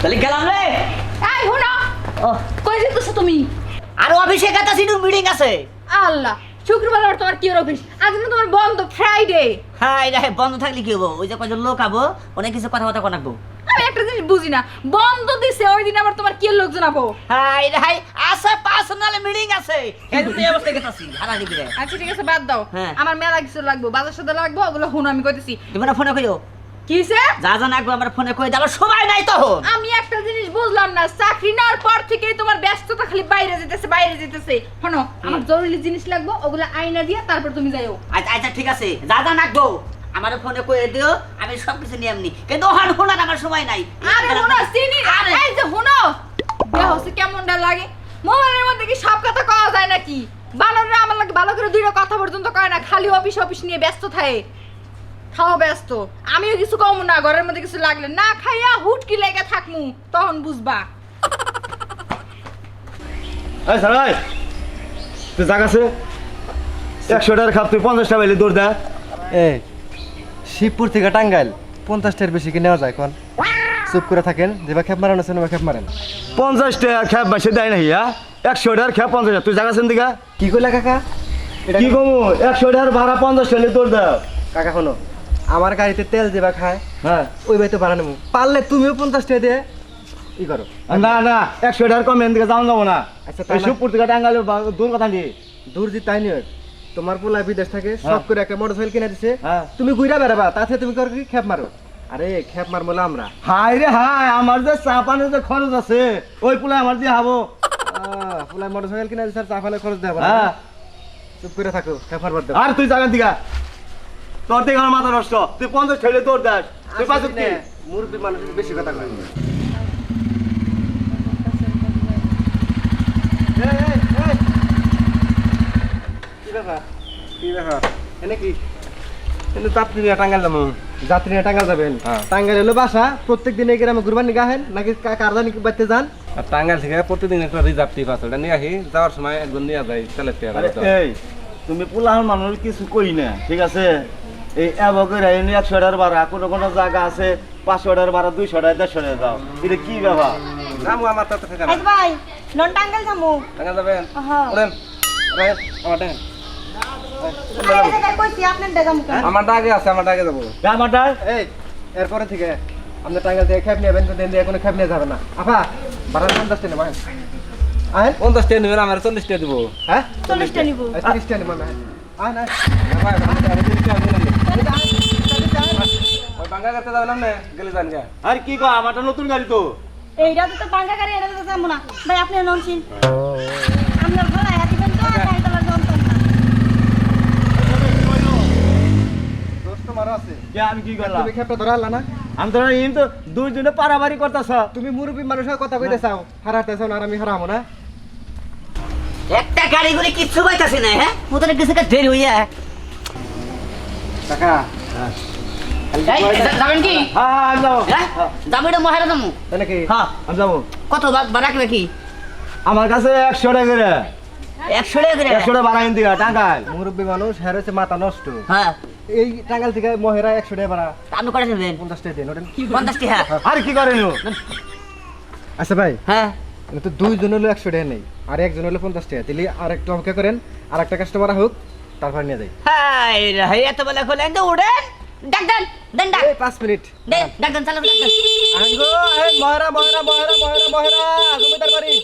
তাহলে গেলাম রে। এই হুনো ও। কই যেতেছো তুমি? আর অফিসে কথা সিটু মিটিং আছে। আল্লাহ শুক্রবার আর তোমার কি অফিস? আজ না তোমার বন্ধ ফ্রাইডে হ্যাঁ এটা বন্ধ থাকলে কি হব? ওই যে কয়জন লোক আবো অনেক কিছু কথা কথা কোনাকবো আমি একটা জিনিস বুঝি না বন্ধ দিছে ওই দিন আবার তোমার কি লোকজন আবো? রে হাই আছে পার্সোনাল মিটিং আছে। এই অবস্থা গেতাছি দিবি আচ্ছা ঠিক আছে বাদ দাও। হ্যাঁ। আমার মেলা কিছু লাগবে বাজার সাথে লাগবে ওগুলো হুনো আমি কইতেছি। তুমি না ফোনে কইও কি হইছে? যা আমার ফোনে কই দাও সময় নাই তো আমি একটা জিনিস বুঝলাম না চাকরি নেওয়ার পর থেকেই তোমার ব্যস্ততা খালি বাইরে যেতেছে বাইরে যেতেছে। শোনো আমার জরুরি জিনিস লাগবে ওগুলো আয়না দিয়া তারপর তুমি যাইও। আচ্ছা আচ্ছা ঠিক আছে। যা আমার ফোনে কই দিও আমি সব কিছু নিয়ে এমনি। কিন্তু ফোনার আমার সময় নাই। আরে হুনো চিনি আরে। এই যে হুনো দেহ কেমনটা লাগে? মোবাইলের মধ্যে কি সব কথা কওয়া যায় নাকি? বানররা আমার লাগে ভালো করে দুইটা কথা পর্যন্ত কয় না খালি অফিস অফিস নিয়ে ব্যস্ত থাকে। খাওয়া ব্যস্ত। আমিও কিছু কম না ঘরের মধ্যে কিছু লাগলে না খাইয়া হুটকি লেগে থাকমু তখন বুঝবা। এই স্যার ভাই তুই জাগ আছে একশো টাকার খাপ তুই পঞ্চাশ টাকা দৌড় দা। এ শিবপুর থেকে টাঙ্গাইল পঞ্চাশটার বেশি কি নেওয়া যায় কোন। চুপ করে থাকেন যেবা খেপ মারানো আছে খেপ মারেন? পঞ্চাশ টাকা খ্যাপ বাইসে দেয় নাকি হ্যাঁ। একশো টাকার খ্যাপ পঞ্চাশ তুই জাগ আছেন দিঘা কি করলে কাকা? এটা কি কমু? একশো টাকার ভাড়া পঞ্চাশ টাকা দৌড় দাও কাকা শোনো আমার গাড়িতে তেল যেবা খায় হ্যাঁ। ওই বাড়িতে ভাড়া নেব। পারলে তুমিও পঞ্চাশ টাকা দিয়ে ই করো। না না একশো টাকার কম এদিকে যাওয়া যাব না। আচ্ছা, তা। থেকে টাঙ্গালে দূর কথা নিয়ে দূর যে তাই নিয়ে। তোমার পোলা বিদেশ থাকে সব হ্যাঁ। করে একটা মোটর সাইকেল কিনে দিছে। হ্যাঁ। তুমি ঘুরা বেড়াবা তাতে তুমি করো কি খেপ মারো? আরে খেপ মারবো না আমরা। হাই রে হাই আমার যে চা পানির যে খরচ আছে ওই পুলে আমার দিয়ে হব। পোলা মোটর সাইকেল কিনে দিছে আর চা ফালে খরচ দেবো হ্যাঁ। চুপ করে থাকো খেপ মারবার দেবো আর তুই যাবেন দিঘা তোর দিকে আমার মাথা নষ্ট। তুই পঞ্চাশ ঠেলে দৌড় দাস। তুই পাঁচ মুরব্বী মানুষ বেশি কথা কয় কি ব্যাপার? কি ব্যাপার? এনে কি? এনে যাত্রী নিয়ে টাঙ্গাল যাব। যাত্রী নিয়ে টাঙ্গাল যাবেন। টাঙ্গাল হলো বাসা। প্রত্যেক দিনে গ্রামে ঘুরবার নিগা হেন নাকি কা- বাড়তে যান? আর টাঙ্গাইল থেকে প্রতিদিন একটা রিজার্ভ টিপ আছে। ওটা নিয়ে আসি। যাওয়ার সময় একজন নিয়ে এই তুমি পুলাহার মানুষ কিছু কই না ঠিক আছে? এই এবার এনে একশো টাকার ভাড়া কোনো কোনো জায়গা আছে পাঁচশো টাকার ভাড়া দুইশো টাকা দেড়শো টাকা দাও এটা কি ব্যাপার? যাব আমার তাতে থেকে না। ভাই নন টাঙ্গাল যাব টাঙ্গাইল যাবেন হ্যাঁ। ওরেন আমার আমার আছে যাব। এই এরপরে থেকে আপনি টাঙ্গাল থেকে খেপ নেবেন তো দিন দিয়ে কোনো খেপ নিয়ে যাবে না। আপা ভাড়া পঞ্চাশ টাকা নেবেন। আহেন। পঞ্চাশ টাকা নেবেন আমার চল্লিশ টাকা দেবো। হ্যাঁ? নিবো। তিরিশ টাকা আহেন। ওই করতে যাবেন না গেলে যান গা আর কি আমারটা নতুন গাড়ি তো। এইটা তো পাঙ্কা গাড়ি এটা তো যাব না। ভাই আপনি ননছিন আপনার ভাড়া তো গাড়িটা লাগবে দোস্ত মারা আছে। কে আমি কি করলাম? তুমি ধরা না? আমি তো ইন তো দুইজনে পারাবারি করতেছ। তুমি মুরব্বী মানুষের কথা কইতে চাও হারাতে চাও না আমি হারামো না। একটা গাড়ি করে কিচ্ছু পাইতাছি না হ্যাঁ? মোদের কিছু দেরি হইয়া। কাকা। যাবেন কি? হ্যাঁ হ্যাঁ আমি যাব। হ্যাঁ যাব এটা মহারা যাব নাকি? হ্যাঁ। আমি যাব। কত বা- কি? আমার কাছে একশো টাকা করে। একশো টাকা করে? একশো টাকা ভাড়া ইন দিঘা মুরব্বী মানুষ মাথা নষ্ট। হ্যাঁ। এই টাঙ্গাল থেকে মহেরা একশো টাকা ভাড়া। আপনি কটা নেবেন পঞ্চাশ টাকা দিন ওটা পঞ্চাশ টাকা আর কি করেন আচ্ছা ভাই। হ্যাঁ। তো দুইজন হলো একশো টাকা নেই আর একজন হলো পঞ্চাশ টাকা। দিলে আর একটু অঙ্কে করেন আর একটা কাস্টমার হোক তারপর নিয়ে যাই হাই রে, হাই এত বেলা খোলেন তো উড়েন ডাক দেন দেন ডাক এই পাঁচ মিনিট দেন ডাক দেন চালু ডাক দেন আঙ্গো এই মহেরা মহেরা মহেরা মহেরা মহেরা জমিদার বাড়ি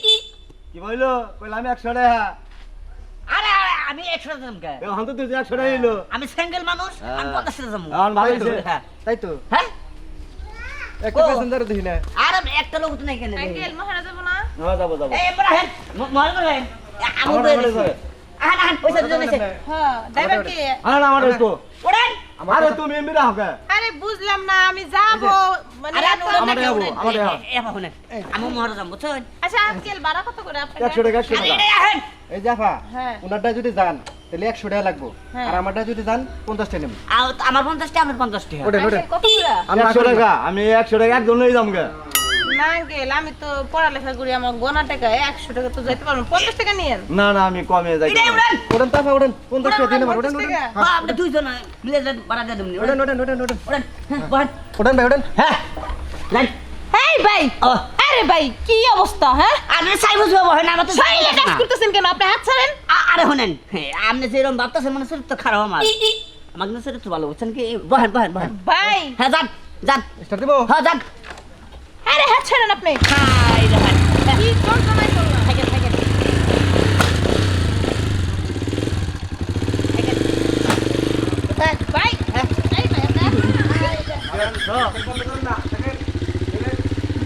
কি বলল কইলাম আমি একশো টাকা আরে আরে আমি একশো টাকা দেন কে? এখন তো তুই একশো টাকা নিলো আমি সিঙ্গেল মানুষ আমি পঞ্চাশ টাকা যাব এখন ভালো। হ্যাঁ তাই তো হ্যাঁ একটা প্যাসেঞ্জার দেখি না আর একটা লোক তো নাই কেন মহারা যাব না হ্যাঁ যাব এই আমি। আহান আহান পয়সা দিতে দিছে হ্যাঁ যাবেন কি? আরে না আমার তো উড়েন আরে তুমি এমনি রাখো আরে বুঝলাম না আমি যাব। মানে আরে আমারে যাব। আমারে যাব। আমি মহারা যাব বুঝছেন? আচ্ছা আজকাল কত করে টাকা একশো আরে টাকা। এই জাফা হ্যাঁ। ওনারটা যদি যান তাহলে একশো টাকা লাগবো। হ্যাঁ। আর আমারটা যদি যান পঞ্চাশ টাকা আমার পঞ্চাশ টাকা আমার পঞ্চাশ টাকা ওঠেন ওঠেন। কত করে? আমরা টাকা আমি একশো টাকা একজন নিয়ে যাব কে? না গেল আমি তো পড়ালেখা করি আমার গোনা টাকা একশো টাকা তো যাইতে পারব পঞ্চাশ টাকা নিয়েন। না না আমি কমে যাই ওঠেন তাফা ওঠেন পঞ্চাশ টাকা দিন ওঠেন ওঠেন হ্যাঁ, আপনি দুইজন মিলে যান, দিয়ে দেবেন ওঠেন ওঠেন ওঠেন ওঠেন উড়েন। ওঠেন ভাই ওঠেন হ্যাঁ। লাইন এই ভাই! আরে ভাই কি অবস্থা হ্যাঁ? আপনি সাই বুঝব বহেন আমার তো শরীরে কাজ করতেছেন কেন? আপনি হাত ছাড়েন। আরে শোনেন আপনি যেরকম ভাবতেছেন মনে তো খারাপ আমার। আমার কিন্তু শরীর তো ভালো বুঝছেন কি? বহেন বহেন বহেন। ভাই। হ্যাঁ যান যান। স্টার্ট দেবো। হ্যাঁ যান। আরে হাত ছাড়েন আপনি। হাই রে হাই কি যন্ত্রণায় করলাম থাকেন থাকেন। ভাই। হ্যাঁ।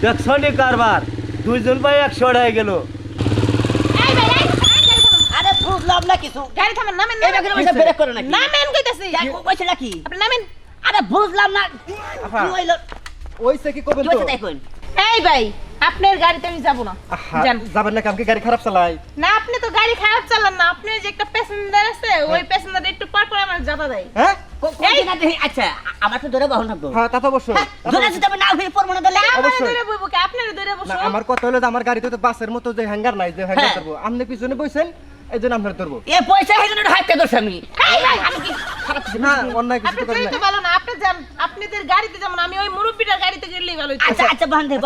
দেখছ নি কারবার। দুইজন ভাই একশো হয়ে গেল। আরে বুঝলাম না কিছু। গাড়ি থামান নামেন ওইসব ব্রেক করো নাকি? নামেন কইতাছি। কইছে নাকি আপনি নামেন। আরে বুঝলাম না। কি হইল? ওইসে কি করবেন তো? এই ভাই আপনার গাড়িতে আমি যাব না। যাবেন না কামকে গাড়ি খারাপ চালাই না আপনি তো গাড়ি খারাপ চালান না। আপনি যে একটা প্যাসেঞ্জার আছে ওই প্যাসেঞ্জার একটু পার করে আমার যাতা দেয়। হ্যাঁ? আচ্ছা আমার তো ধরে বহন থাকব হ্যাঁ তা তো অবশ্যই। ধরে যদি আমি না হয়ে পড়ব না তাহলে। আমারে ধরে বইবো কি? আপনারে ধরে বসো। আমার কথা হলো যে আমার গাড়িতে তো বাসের মতো যে হ্যাঙ্গার নাই যে হ্যাঙ্গার হ্যাঁ। ধরবো আপনি পিছনে বসেন এই জন্য আপনার ধরবো। এ পয়সা হয়ে দোষ আমি। এই ভাই, আমি কি খারাপ কিছু না অন্যায় কিছু তো যেতে নাই। ভালো না আপনি যান আপনাদের গাড়িতে যেমন আমি ওই মুরব্বিটার গাড়িতে গেলেই ভালো হইতো। আচ্ছা আচ্ছা বহন আচ্ছা,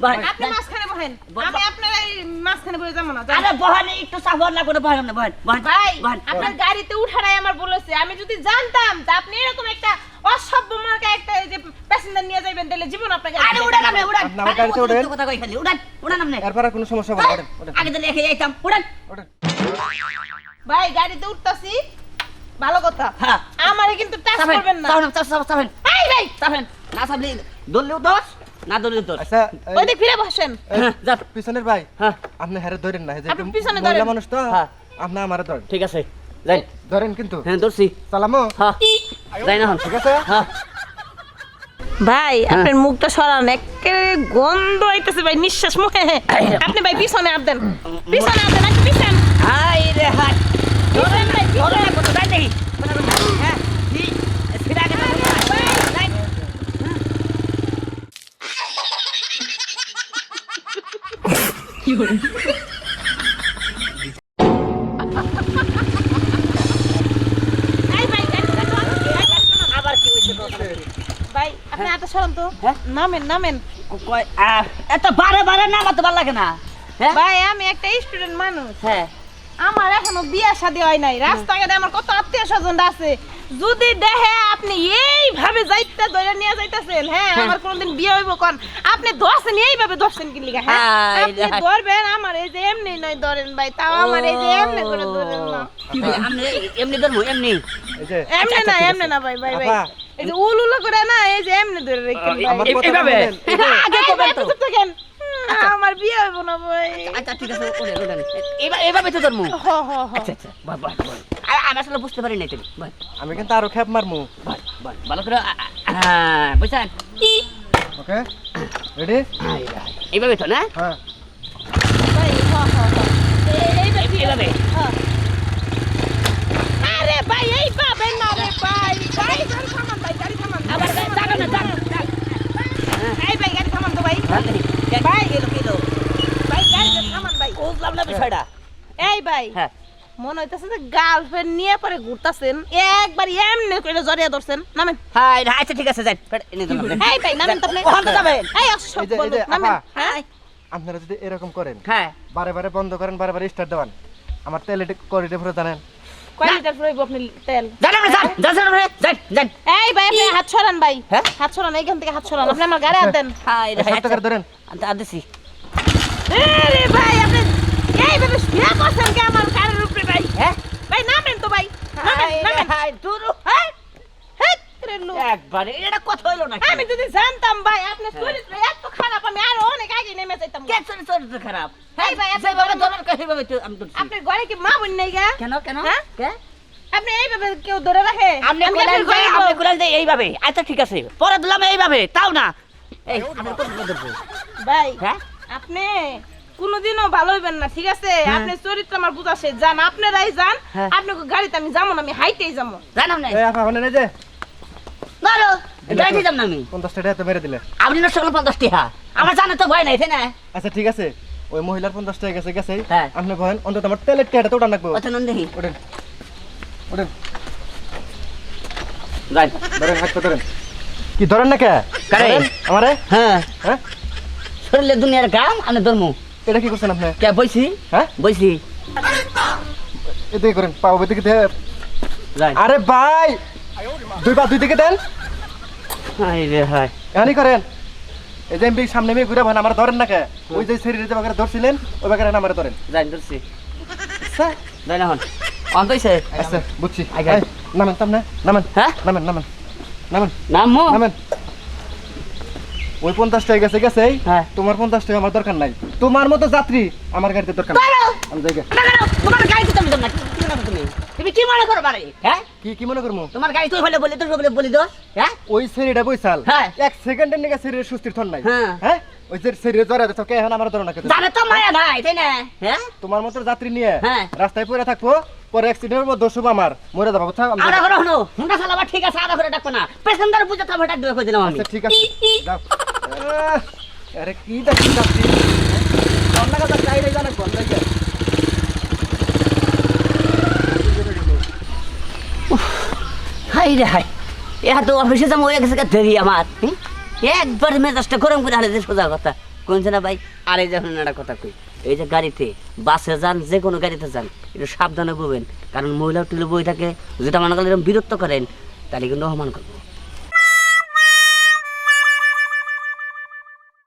বহন আপনি মাঝখানে বহেন আমি আপনার এই মাঝখানে বসে যাব না আরে বহন একটু লাগবে না বহন না বহন বহন ভাই আপনার গাড়িতে উঠারাই আমার বলেছে আমি যদি জানতাম যে আপনি এরকম একটা অসভ্য মার্কা একটা এই যে প্যাসেঞ্জার নিয়ে যাবেন তাহলে জীবন আপনাকে আরে উড়ান আপনি উড়ান। আমার গাড়িতে। কথা কই খালি উড়ান উড়ান আপনি। এরপর কোনো সমস্যা হবে না ওঠেন, আগে তো লেখে যাইতাম উড়ান। ওঠেন। ভাই গাড়িতে উঠতাছি। ভালো কথা। হ্যাঁ। আমারে কিন্তু টাচ করবেন না। চাপেন চাপেন চাপেন এই ভাই! চাপেন। না দললেও দোষ না দললেও দোষ আচ্ছা ওই দিক ফিরে বসেন। এই হ্যাঁ। পিছনের ভাই হ্যাঁ। আপনি হারে ধরেন না যে আপনি পিছনে মহিলা মানুষ তো হ্যাঁ। আপনি আমারে ধরেন। ঠিক আছে যাই। ধরেন কিন্তু। হ্যাঁ ধরছি। সালামো। হ্যাঁ যাই না হন ঠিক আছে? হ্যাঁ। ভাই আপনার মুখটা সরান একেবারে গন্ধ আইতেছে ভাই নিঃশ্বাস মুখে। আপনি ভাই পিছনে আপ দেন। পিছনে আপ দেন পিছন। ভাই আপনি হাতে সরান তো? হ্যাঁ? নামেন নামেন। এত বারে বারে না আমার ভালো লাগে না হ্যাঁ? ভাই আমি একটা স্টুডেন্ট মানুষ। হ্যাঁ। আমার এখনও বিয়া শাদী হয় নাই। রাস্তাঘাটে আমার কত আত্মীয় স্বজন আছে। যদি দেখে আপনি এইভাবে যাইতে ধরে নিয়ে যাইতেছেন হ্যাঁ আমার কোনদিন বিয়ে হইব কোন? আপনি ধরছেন এইভাবে ধরছেন কি লিগা হ্যাঁ? আপনি ধরবেন আমার এই যে এমনি নয় ধরেন ভাই তাও আমার এই যে এমনি করে ধরেন না। আপনি এমনি ধরবো এমনি? এমনি আচ্ছা, না ঠিক এমনি না ভাই ভাই ভাই। এই যে উল উল করে না এই যে এমনি ধরে কথাটা এইভাবে? আগে তো থাকেন। আমার বিয়ে হইব না ভাই। আচ্ছা ঠিক আছে ওরে ওরে এবার এভাবে তো ধরবো হ হ হ। আচ্ছা আচ্ছা বাহ বাহ। আমি আসলে বুঝতে পারি নাই তুমি। আমি কিন্তু আরও খেপ মারমু। বাহ বাহ ভালো করে হ্যাঁ বুঝছেন? Okay ready? এইভাবে তো না? হ্যাঁ। হ হ হ। এই- এইভাবে এইভাবে। হ্যাঁ। আরে ভাই এই পাবেন না রে ভাই। ভাই গাড়ি থামান ভাই গাড়ি থামান। আবার যাবে না যাবে না এই ভাই গাড়ি থামান তো ভাই। ভাই গেলো গেলো ভাই গাড়ি থামান ভাই। বুঝলাম না বিষয়টা। এই ভাই হ্যাঁ। মনে হইতাছে যে গার্লফ্রেন্ড নিয়ে পরে ঘুরতাছেন একবার এমনি করে জড়িয়ে ধরছেন। নামেন। হাই আচ্ছা ঠিক আছে যাই। এনে দিলাম। এই ভাই নামেন তো আপনি। ওখান যাবেন। এই এই অসভ্য যে- এই যে, লোক, নামেন হ্যাঁ। আপনারা যদি এরকম করেন হ্যাঁ। বারে বারে বন্ধ করেন বারে বারে স্টার্ট দেওয়ান আমার তেল করিডে ফুরে জানেন কয় লিটার ফুরাইব আপনি তেল? জানেন না যান যান যান যান যান। এই ভাই আপনি হাত ছড়ান ভাই। হ্যাঁ? হাত ছড়ান এইখান থেকে হাত ছড়ান আপনি আমার গাড়ি হাত দেন। হাই রে ধরেন। আচ্ছা আদেছি আরে ভাই আপনি এইভাবে শুয়ে বসেন কে আমার গাড়ির উপরে ভাই? হ্যাঁ? ভাই নামেন তো ভাই। নামেন নামেন। হাই দুরু হাই হেৎ লোক। একবারে এটা কথা হইল না আমি যদি জানতাম ভাই আপনার চরিত্র এত খারাপ আমি আরও অনেক আগে নেমে যাইতাম কে চরিত্র খারাপ? এই ভাই, আপনি যেভাবে বলেন- ধরার কথা সেভাবে তো আমি ধরছি। আপনার ঘরে কি মা বোন নেই গা? কেন কেন? হ্যাঁ? কে? আপনি এইভাবে কেউ ধরে রাখে? আপনি কোলাল আপনার যাব। আপনি কোলাল দেয় এইভাবে। আচ্ছা ঠিক আছে। পরে দিলাম এইভাবে তাও না। এই আমি তো ভাই হ্যাঁ? আপনি কোনোদিনও ভালো হইবেন না ঠিক আছে? আপনার চরিত্র আমার বুঝা শেষ। যান আপনারাই যান। হ্যাঁ। আপনাকে গাড়িতে আমি যাব না আমি হাইটেই যাব। জানাম না এই আপা হলেন না নো যাইতে যাম না আমি। পঞ্চাশ টাকা তো মেরে দিলে। আপনি না সকাল পঞ্চাশ টিহা আমার জানা তো ভয় নাই তাই না? আচ্ছা ঠিক আছে। ওই মহিলার পঞ্চাশ টাকা গেছে গেছে। হ্যাঁ। আপনি বলেন অন্তত আমার তেলের টাকাটা তো ওটা রাখব অত নন দেখি। ওঠেন। ওঠেন। যাই। ধরেন হাত ধরেন। কি ধরেন না কে? কারে? আমারে? হ্যাঁ। হ্যাঁ? শরীরে দুনিয়ার কাম আমি ধর্ম। এটা কি করছেন আপনি? কে বইছি? হ্যাঁ? বইছি। এদিকে করেন পাও এদিকে আরে ভাই! দুই পা দুই দিকে দেন। হাই রে হাই। এখানি করেন। এই যে সামনে মেয়ে ঘুরে ভান আমার ধরেন না কে ওই যে শরীরে যে বাগারে ধরছিলেন ওই বাগারে আমার ধরেন। যাই ধরছি। যাই না হন আচ্ছা বুঝছি। নামেন সামনে নামেন হ্যাঁ? নামেন নামেন নামেন। নামো নামেন। ওই পঞ্চাশ টাকা গেছে গেছে হ্যাঁ। তোমার পঞ্চাশ টাকা আমার দরকার নাই। তোমার মতো যাত্রী আমার গাড়িতে দরকার আমি যাই গে। না, না, না, তোমার গাড়ি তো তুমি কি মনে করো বারে হ্যাঁ? কি কি মনে করব? তোমার গাড়ি তুই হলে বলি দোষ হ্যাঁ? ওই শরীরটা বইসাল হ্যাঁ। এক সেকেন্ডের নিকে শরীরে সুস্থির থন নাই। হ্যাঁ। হ্যাঁ? ওই যে শরীরে জ্বরে তো কে এখন আমার ধরো না জানে তো মায়া নাই তাই না? হ্যাঁ? তোমার মতো যাত্রী নিয়ে। রাস্তায় পড়ে থাকব পরে অ্যাক্সিডেন্টের মধ্যে শুভ আমার। মরে যাব বুঝছ আধা হলো হুন্ডা চালাবা ঠিক আছে আধা করে ডাকবো না। পেছনদার বুঝে তো ডাক দিয়ে দিলাম আমি। আচ্ছা ঠিক আছে। যাও। আরে কি দেখি যাত্রী? কন্যা কথা চাই রে জানা কোন হাই অফিসে দেরি আমার একবার মেজাজটা গরম করে যে সোজা কথা। কোনছে না ভাই, আরে যখন একটা কথা কই, এই যে গাড়িতে, বাসে যান, যে কোনো গাড়িতে যান, একটু সাবধানে বলবেন কারণ মহিলা টুলে বই থাকে, যেটা মনে করেন এরকম বিরক্ত করেন, তাহলে কিন্তু অপমান করব।